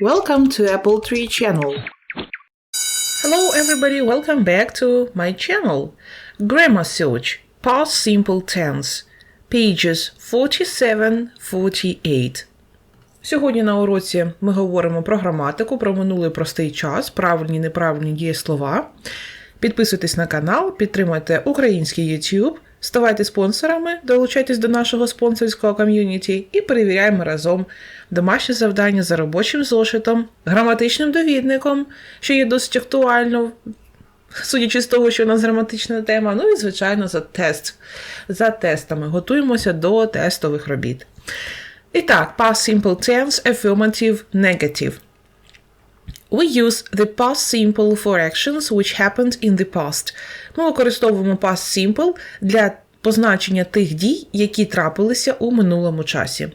Welcome to Apple Tree channel. Hello everybody, welcome back to my channel. Grammar Search, Past Simple Tense, pages 47-48. Сьогодні на уроці ми говоримо про граматику, про минулий простий час, правильні неправильні дієслова. Підписуйтесь на канал, підтримуйте український YouTube, ставайте спонсорами, долучайтесь до нашого спонсорського ком'юніті і перевіряємо разом домашнє завдання за робочим зошитом, граматичним довідником, що є досить актуально, судячи з того, що у нас граматична тема. Ну і, звичайно, за тест. За тестами. Готуємося до тестових робіт. І так, past simple tense, affirmative, negative. We use the past simple for actions which happened in the past. Ми використовуємо past simple для позначення тих дій, які трапилися у минулому часі.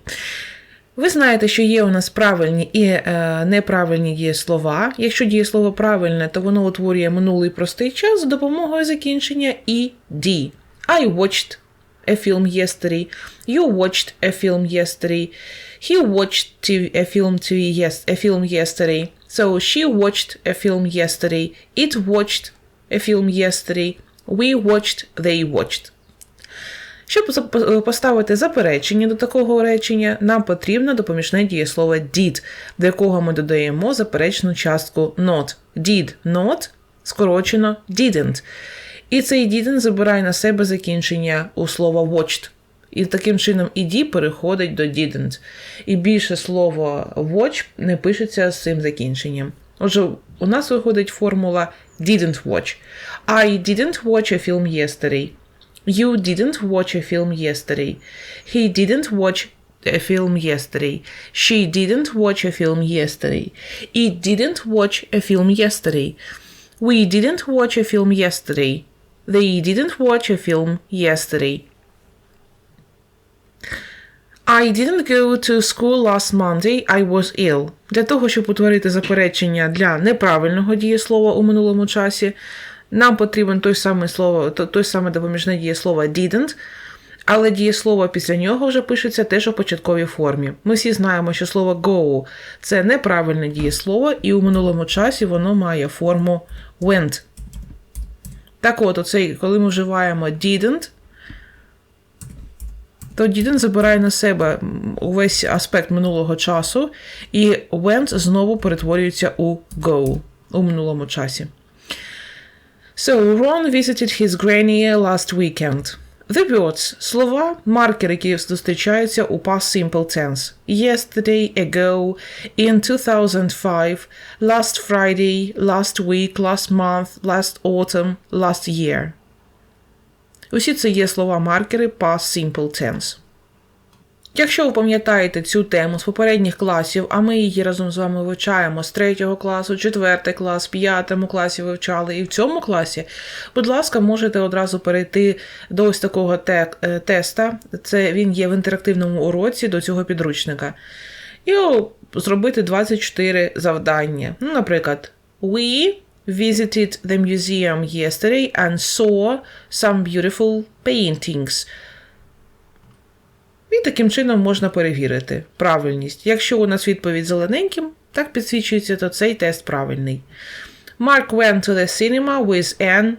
Ви знаєте, що є у нас правильні і е, неправильні дієслова. Якщо дієслово правильне, то воно утворює минулий простий час за допомогою закінчення «ed». I watched a film yesterday. You watched a film yesterday. He watched a film yesterday. So she watched a film yesterday. It watched a film yesterday. We watched, they watched. Щоб поставити заперечення до такого речення, нам потрібно допоміжне дієслово did, до якого ми додаємо заперечну частку not. Did not скорочено didn't. І цей didn't забирає на себе закінчення у слова watched. І таким чином ed переходить до didn't. І більше слово watch не пишеться з цим закінченням. Отже, у нас виходить формула didn't watch. I didn't watch a film yesterday. You didn't watch a film yesterday. He didn't watch a film yesterday. She didn't watch a film yesterday. It didn't watch a film yesterday. We didn't watch a film yesterday. They didn't watch a film yesterday. I didn't go to school last Monday. I was ill. Для того, щоб утворити заперечення для неправильного дієслова у минулому часі, нам потрібен той самий слово, той саме допоміжне дієслово didn't, але дієслово після нього вже пишеться теж у початковій формі. Ми всі знаємо, що слово go це неправильне дієслово, і у минулому часі воно має форму went. Так от, оцей, коли ми вживаємо didn't, то didn't забирає на себе м, увесь аспект минулого часу, і went знову перетворюється у go у минулому часі. So, Ron visited his granny last weekend. The words – слова, маркери, які зустрічаються у past simple tense. Yesterday, ago, in 2005, last Friday, last week, last month, last autumn, last year. Усі це є слова-маркери past simple tense. Якщо ви пам'ятаєте цю тему з попередніх класів, а ми її разом з вами вивчаємо з 3 класу, 4 клас, 5 класі вивчали і в цьому класі, будь ласка, можете одразу перейти до ось такого те- е, теста. Це він є в інтерактивному уроці до цього підручника. І зробити 24 завдання. Ну, наприклад, We visited the museum yesterday and saw some beautiful paintings. І таким чином можна перевірити правильність. Якщо у нас відповідь зелененьким, так підсвічується, то цей тест правильний. Mark went to the cinema with Anne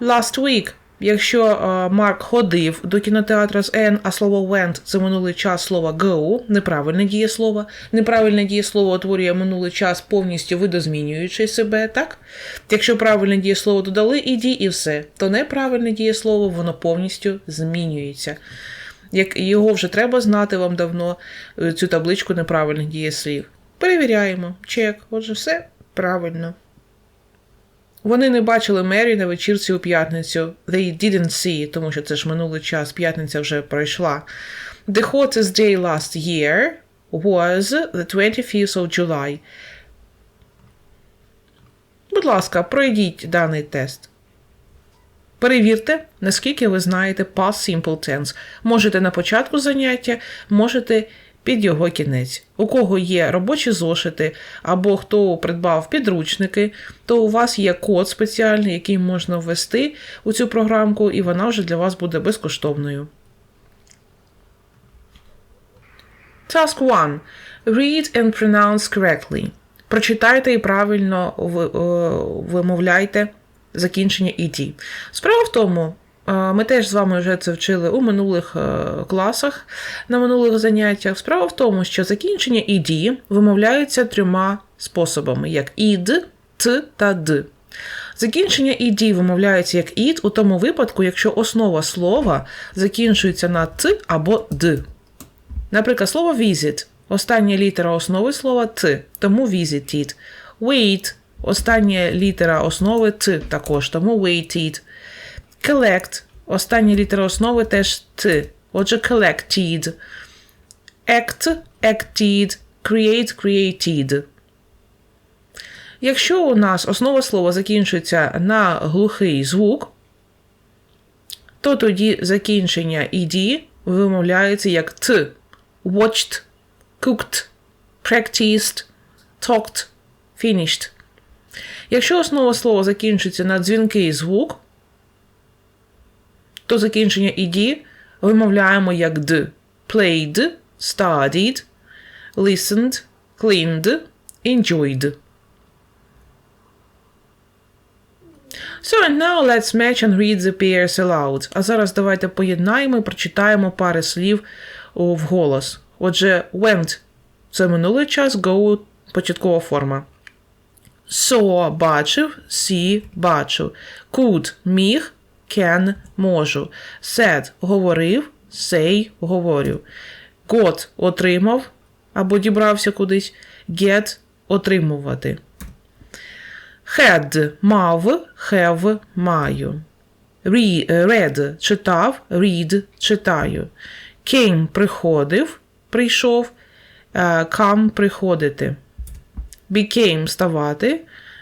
last week. Якщо е, Марк ходив до кінотеатра з N, а слово went це минулий час слова go, неправильне дієслово. Неправильне дієслово утворює минулий час повністю видозмінюючи себе, так? Якщо правильне дієслово додали іді і все, то неправильне дієслово воно повністю змінюється. Як його вже треба знати вам давно, е, цю табличку неправильних дієслів. Перевіряємо. Чек. Отже, все правильно. Вони не бачили Мері на вечірці у п'ятницю. They didn't see, тому що це ж минулий час, п'ятниця вже пройшла. The hottest day last year was the 25th of July. Будь ласка, пройдіть даний тест. Перевірте, наскільки ви знаєте past simple tense. Можете на початку заняття, можете під його кінець. У кого є робочі зошити, або хто придбав підручники, то у вас є код спеціальний, який можна ввести у цю програмку, і вона вже для вас буде безкоштовною. Task 1. Read and pronounce correctly. Прочитайте і правильно е, вимовляйте закінчення «ed». Справа в тому, ми теж з вами вже це вчили у минулих е, класах, на минулих заняттях. Справа в тому, що закінчення «ed» вимовляються трьома способами: як «ід», «т» та «д». Закінчення «ed» вимовляється як «ід» у тому випадку, якщо основа слова закінчується на «т» або «д». Наприклад, слово visit. Остання літера основи слова Т, тому visited. Wait. Остання літера основи Т також, тому waited. Collect. Остання літера основи теж Т. Отже, collected. Act, acted. Create, created. Якщо у нас основа слова закінчується на глухий звук, то тоді закінчення «ed» вимовляється як «т». Watched, cooked, practiced, talked, finished. Якщо основа слова закінчується на дзвінкий звук, то закінчення «ed» вимовляємо як «д». Played, studied, listened, cleaned, enjoyed. So and now let's match and read the pairs aloud. А зараз давайте поєднаємо і прочитаємо пари слів о, вголос. Отже, went – це минулий час, go – початкова форма. Saw – бачив, see – бачив. Could – міг, can – можу. Said – говорив, say – говорю. Got – отримав або дібрався кудись. Get – отримувати. Had – мав, have – маю. Re- Read – читав, read – читаю. Came – приходив, прийшов. е, Come – приходити. Became – ставати.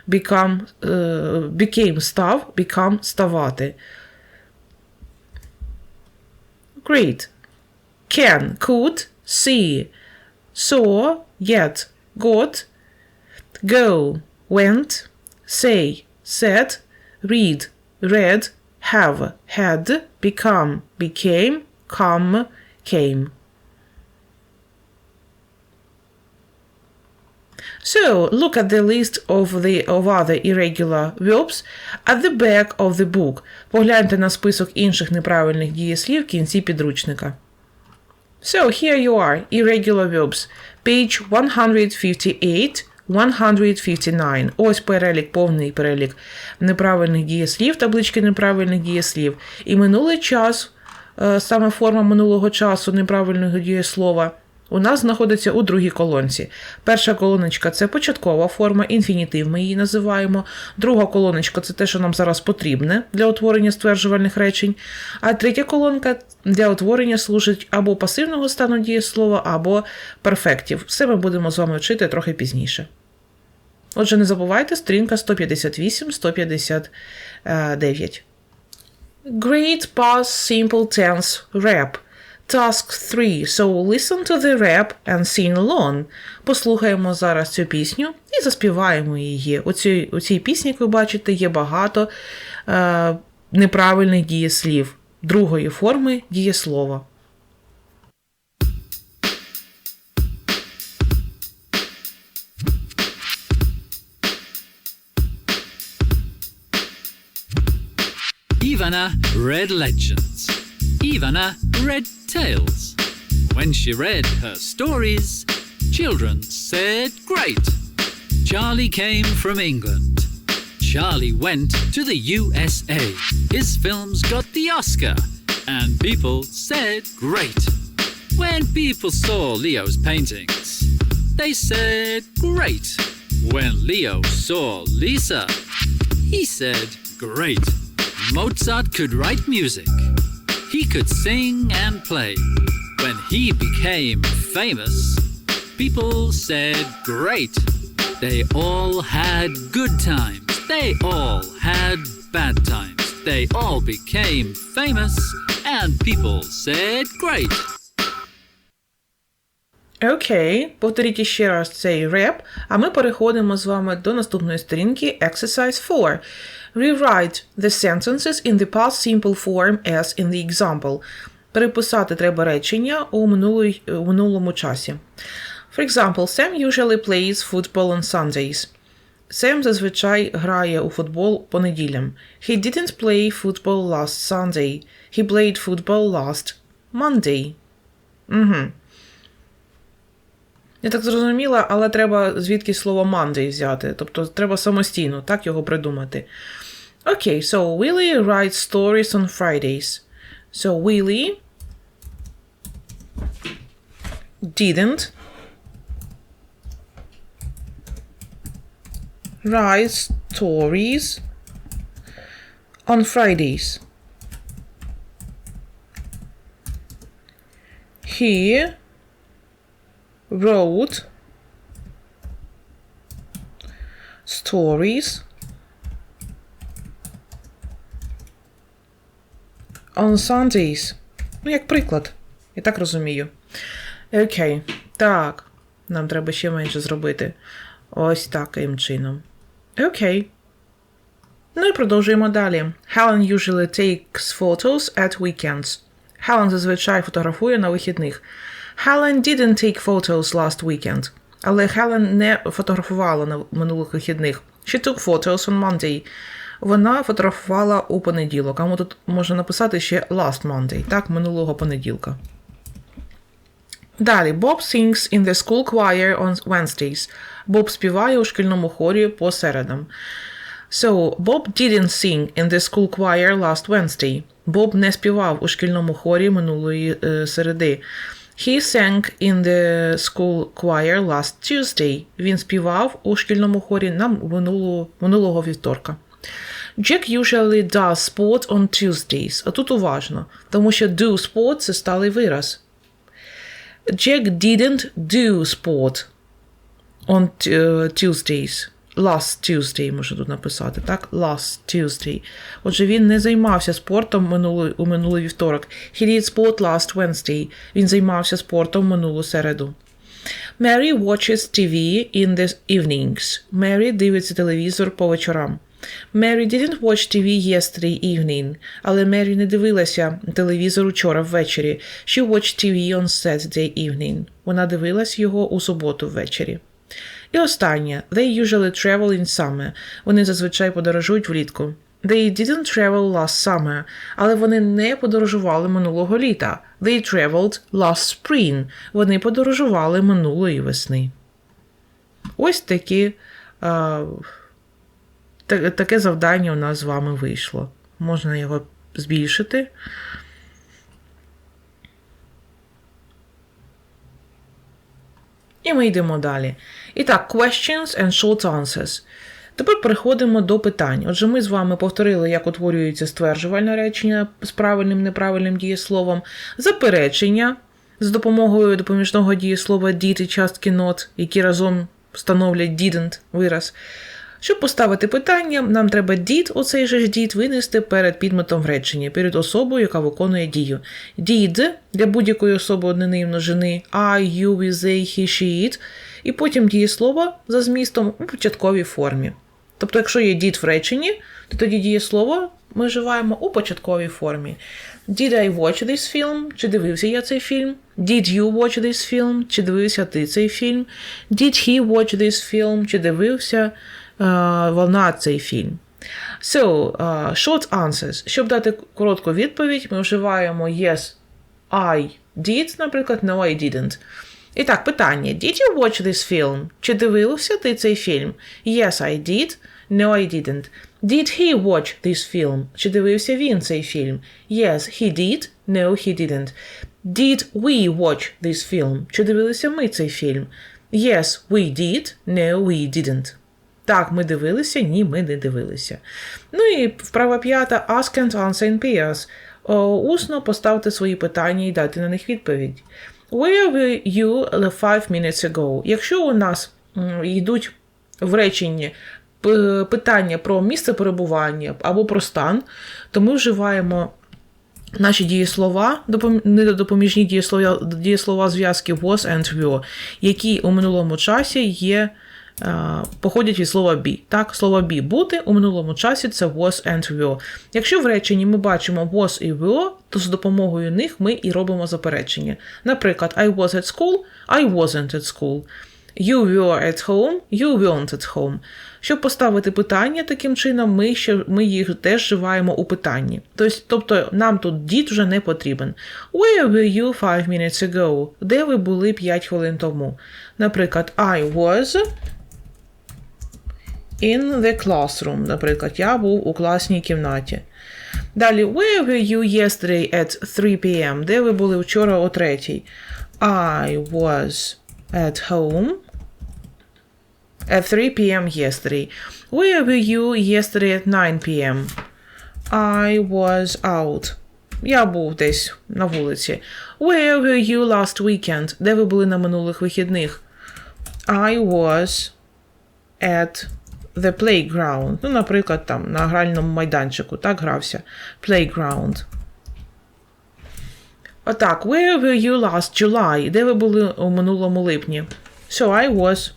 Become, е, became – став, become – ставати. Great. Can – could, see, saw, yet, got, go, went, say, said, read, read, have, had, become, became, come, came. So, look at the list of the of other irregular verbs at the back of the book. Погляньте на список інших неправильних дієслів в кінці підручника. So, here you are, irregular verbs. Page 158, 159. Ось перелік, повний перелік неправильних дієслів, таблички неправильних дієслів. І минулий час, е, саме форма минулого часу неправильного дієслова, у нас знаходиться у другій колонці. Перша колоночка це початкова форма, інфінітив ми її називаємо. Друга колоночка це те, що нам зараз потрібне для утворення стверджувальних речень. А третя колонка для утворення служить або пасивного стану дієслова, або перфектів. Все ми будемо з вами вчити трохи пізніше. Отже, не забувайте сторінка 158-159. Great past simple tense rap. Task 3. So listen to the rap and sing along. Послухаємо зараз цю пісню і заспіваємо її. У цій, у цій пісні, як ви бачите, є багато е, неправильних дієслів другої форми дієслова. Ivana read legends. Ivana read tales. When she read her stories, children said, Great! Charlie came from England. Charlie went to the USA. His films got the Oscar, and people said, Great! When people saw Leo's paintings, they said, Great! When Leo saw Lisa, he said, Great! Mozart could write music. He could sing and play. When he became famous, people said, Great! They all had good times. They all had bad times. They all became famous, and people said, Great! Окей, повторіть ще раз цей реп, а ми переходимо з вами до наступної сторінки Exercise 4. Rewrite the sentences in the past simple form as in the example. Переписати треба речення у, минулий, у минулому часі. For example, Sam usually plays football on Sundays. Сем зазвичай грає у футбол по неділям. He didn't play football last Sunday. He played football last Monday. Угу. Я так зрозуміла, але треба звідки слово Monday взяти. Тобто треба самостійно так його придумати. Okay, so Willie writes stories on Fridays. So Willie didn't write stories on Fridays. He wrote stories on Sundays. Ну, як приклад. Я так розумію. Окей. Так. Нам треба ще менше зробити. Ось таким чином. Окей. Ну і продовжуємо далі. Helen usually takes photos at weekends. Helen зазвичай фотографує на вихідних. Helen didn't take photos last weekend. Але Хелен не фотографувала на минулих вихідних. She took photos on Monday. Вона фотографувала у понеділок. А тут можна написати ще last Monday, так, минулого понеділка. Далі, Bob sings in the school choir on Wednesdays. Боб співає у шкільному хорі по середам. So, Bob didn't sing in the school choir last Wednesday. Боб не співав у шкільному хорі минулої е, середи. He sang in the school choir last Tuesday. Він співав у шкільному хорі на минулу, минулого вівторка. Jack usually does sport on Tuesdays. А тут уважно, тому що do sport – це сталий вираз. Jack didn't do sport on uh, Tuesdays. Last Tuesday, можу тут написати, так? Last Tuesday. Отже, він не займався спортом минулий, у минулий вівторок. He did sport last Wednesday. Він займався спортом минулу середу. Mary watches TV in the evenings. Mary дивиться телевізор по вечорам. Mary didn't watch TV yesterday evening, але Мері не дивилася телевізор учора ввечері. She watched TV on Saturday evening. Вона дивилась його у суботу ввечері. І останнє. They usually travel in summer. Вони зазвичай подорожують влітку. They didn't travel last summer, але вони не подорожували минулого літа. They traveled last spring. Вони подорожували минулої весни. Ось такі. Та- таке завдання у нас з вами вийшло. Можна його збільшити. І ми йдемо далі. І так, questions and short answers. Тепер переходимо до питань. Отже, ми з вами повторили, як утворюється стверджувальне речення з правильним неправильним дієсловом, заперечення з допомогою допоміжного дієслова did і частки not, які разом становлять didn't вираз. Щоб поставити питання, нам треба did, оцей же ж did, винести перед підметом в реченні, перед особою, яка виконує дію. Did для будь-якої особи однини і множини I, you, we, they, he, she, it, і потім дієслово за змістом у початковій формі. Тобто, якщо є did в реченні, то тоді дієслово ми вживаємо у початковій формі. Did I watch this film? Чи дивився я цей фільм? Did you watch this film? Чи дивився ти цей фільм? Did he watch this film? Чи дивився вона цей фільм? So, uh, short answers. Щоб дати коротку відповідь, ми вживаємо yes, I did, наприклад, no, I didn't. І так, питання: Did you watch this film? Чи дивився ти цей фільм? Yes, I did. No, I didn't. Did he watch this film? Чи дивився він цей фільм? Yes, he did. No, he didn't. Did we watch this film? Чи дивилися ми цей фільм? Yes, we did. No, we didn't. Так, ми дивилися, ні, ми не дивилися. Ну і вправа п'ята ask and answer in pairs. Усно поставте свої питання і дайте на них відповідь. Where were you five minutes ago? Якщо у нас йдуть в реченні питання про місце перебування або про стан, то ми вживаємо наші дієслова, допом- недопоміжні дієслова, дієслова зв'язки was and were, які у минулому часі є е, походять від слова be. Так, слово be бути у минулому часі це was and were. Якщо в реченні ми бачимо was і were, то з допомогою них ми і робимо заперечення. Наприклад, I was at school, I wasn't at school. You were at home, you weren't at home. Щоб поставити питання таким чином, ми, ще, ми їх теж вживаємо у питанні. Тобто, нам тут дід вже не потрібен. Where were you five minutes ago? Де ви були 5 хвилин тому? Наприклад, I was in the classroom. Наприклад, я був у класній кімнаті. Далі, where were you yesterday at 3 p.m.? Де ви були вчора о 3? I was at home at 3 p.m. yesterday. Where were you yesterday at 9 p.m.? I was out. Я був десь на вулиці. Where were you last weekend? Де ви були на минулих вихідних? I was at the playground. Ну, наприклад, там на гральному майданчику, так грався. Playground. Отак, where were you last July? Де ви були у минулому липні? So I was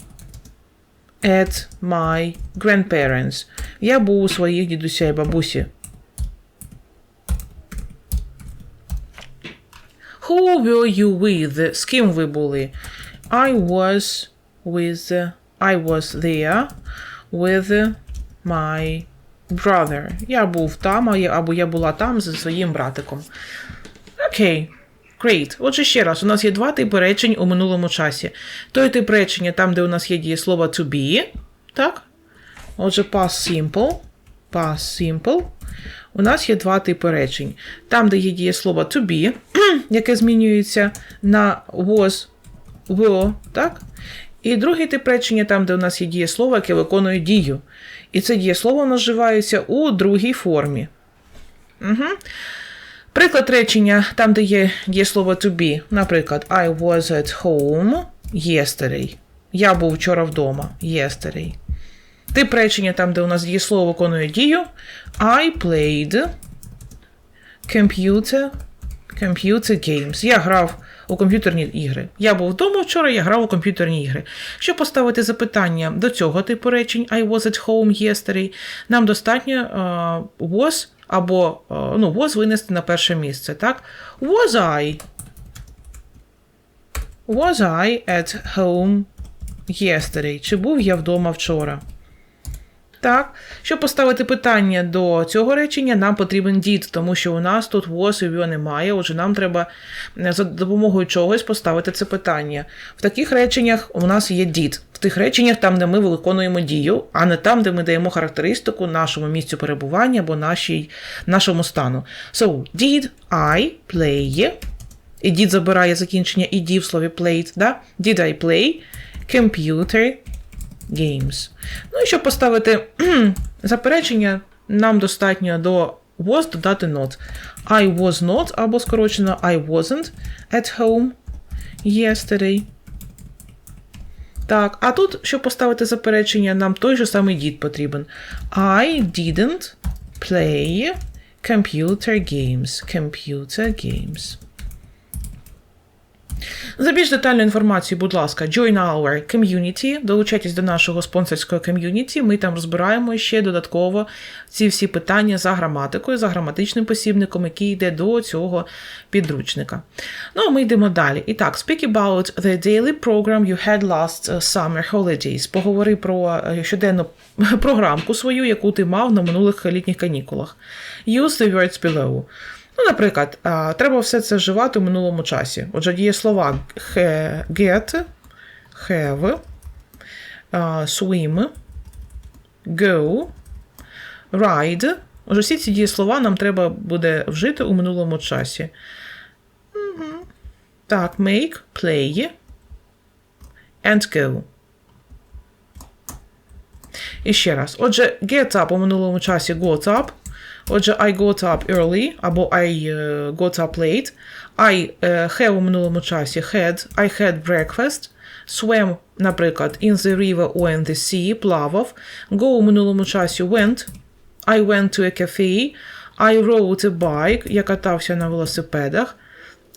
at my grandparents. Я був у своїх дідуся і бабусі. Who were you with? З ким ви були? I was with I was there with my brother. Я був там, або я була там зі своїм братиком. Окей. Great. Отже, ще раз, у нас є два типи речень у минулому часі. Той тип речення, там, де у нас є дієслово to be, так? Отже, past simple, past simple. У нас є два типи речень. Там, де є дієслово to be, яке змінюється на was, were, так? І другий тип речення, там, де у нас є дієслово, яке виконує дію. І це дієслово вживається у другій формі. Приклад речення, там, де є дієслово to be. Наприклад, I was at home yesterday. Я був вчора вдома. Yesterday. Тип речення, там, де у нас дієслово виконує дію. I played computer, computer games. Я грав у комп'ютерні ігри. Я був вдома вчора, я грав у комп'ютерні ігри. Щоб поставити запитання до цього типу речень I was at home yesterday, нам достатньо е, was або е, ну, was винести на перше місце. Так? Was I? Was I at home yesterday? Чи був я вдома вчора? Так, щоб поставити питання до цього речення, нам потрібен did, тому що у нас тут was і немає. Отже, нам треба е, за допомогою чогось поставити це питання. В таких реченнях у нас є did. В тих реченнях, там, де ми виконуємо дію, а не там, де ми даємо характеристику нашому місцю перебування або нашій, нашому стану. So, did I play? І did забирає закінчення ed в слові played. Да? Did I play computer games. Ну і щоб поставити заперечення, нам достатньо до was додати not. I was not, або скорочено I wasn't at home yesterday. Так, а тут, щоб поставити заперечення, нам той же самий did потрібен. I didn't play computer games. Computer games. За більш детальну інформацію, будь ласка, join our community, долучайтесь до нашого спонсорського ком'юніті. Ми там розбираємо ще додатково ці всі питання за граматикою, за граматичним посібником, який йде до цього підручника. Ну, а ми йдемо далі. І так, speak about the daily program you had last uh, summer holidays. Поговори про е, щоденну програмку свою, яку ти мав на минулих літніх канікулах. Use the words below. Ну, наприклад, треба все це вживати у минулому часі. Отже, діє слова get, have, swim, go, ride. Отже, всі ці дієслова нам треба буде вжити у минулому часі. Так, make, play and go. І ще раз. Отже, get up у минулому часі got up. Отже, I got up early або I е, got up late. I е, have у минулому часі had. I had breakfast. Swam, наприклад, in the river or in the sea, плавав. Go у минулому часі went. I went to a cafe. I rode a bike. Я катався на велосипедах.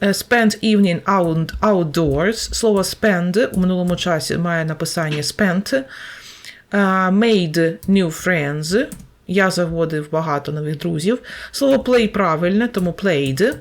е, spend evening out, outdoors. Слово spend у минулому часі має написання spent. Е, made new friends. Я заводив багато нових друзів. Слово play правильне, тому played.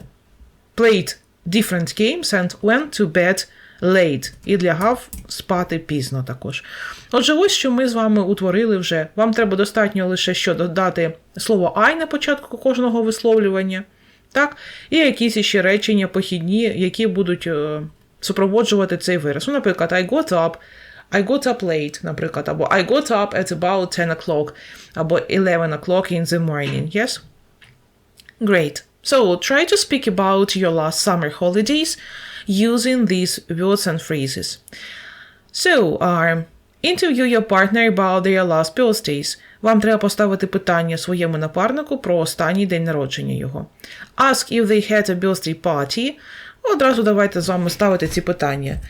Played different games and went to bed late. І лягав спати пізно також. Отже, ось що ми з вами утворили вже. Вам треба достатньо лише що додати слово I на початку кожного висловлювання. Так? І якісь іще речення похідні, які будуть е, супроводжувати цей вираз. Ну, наприклад, I got up. I got up late, наприклад, або I got up at about 10 o'clock, або 11 o'clock in the morning. Yes? Great. So try to speak about your last summer holidays using these words and phrases. So, uh, interview your partner about their last birthdays. Вам треба поставити питання своєму напарнику про останній день народження його. Ask if they had a birthday party. Одразу давайте з вами ставити ці питання.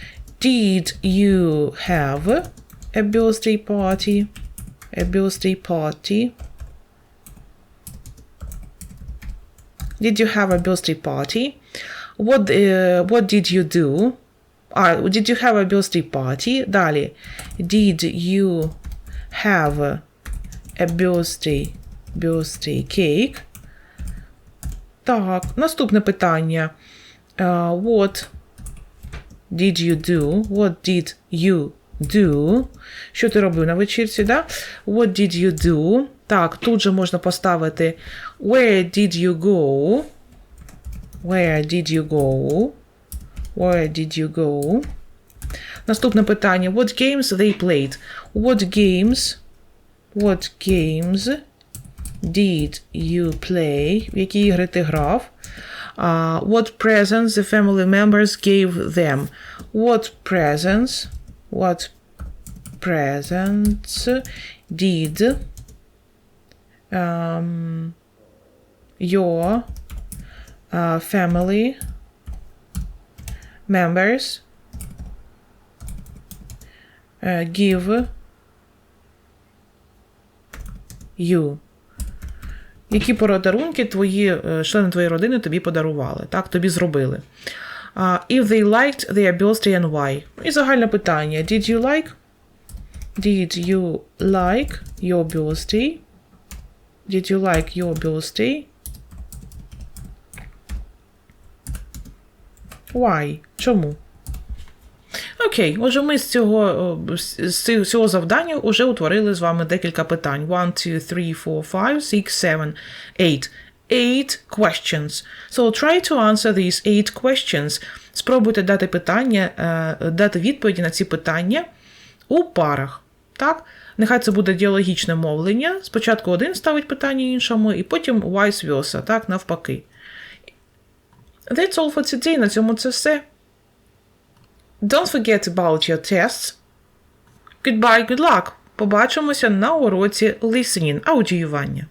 Did you have a birthday party? A birthday party? Did you have a birthday party? What, uh, what did you do? А, did you have a birthday party? Далі. Did you have a birthday, birthday cake? Так, наступне питання. Uh, what did you do? What did you do? Що ти робив на вечірці, да? What did you do? Так, тут же можна поставити Where did you go? Where did you go? Where did you go? Наступне питання. What games they played? What games? What games did you play? В які ігри ти грав? Uh, what presents the family members gave them? What presents? What presents did um, your uh, family members uh, give you. Які подарунки твої е, члени твоєї родини тобі подарували, так, тобі зробили. Uh, if they liked their birthday and why. І загальне питання. Did you like? Did you like your birthday? Did you like your birthday? Why? Чому? Окей, отже, ми з цього, з цього завдання вже утворили з вами декілька питань. 1, 2, 3, 4, 5, 6, 7, 8. Eight questions. So try to answer these eight questions. Спробуйте дати питання, е, дати відповіді на ці питання у парах. Так? Нехай це буде діалогічне мовлення. Спочатку один ставить питання іншому, і потім vice versa, так, навпаки. That's all for today. На цьому це все. Don't forget about your tests. Goodbye, good luck. Побачимося на уроці listening, аудіювання.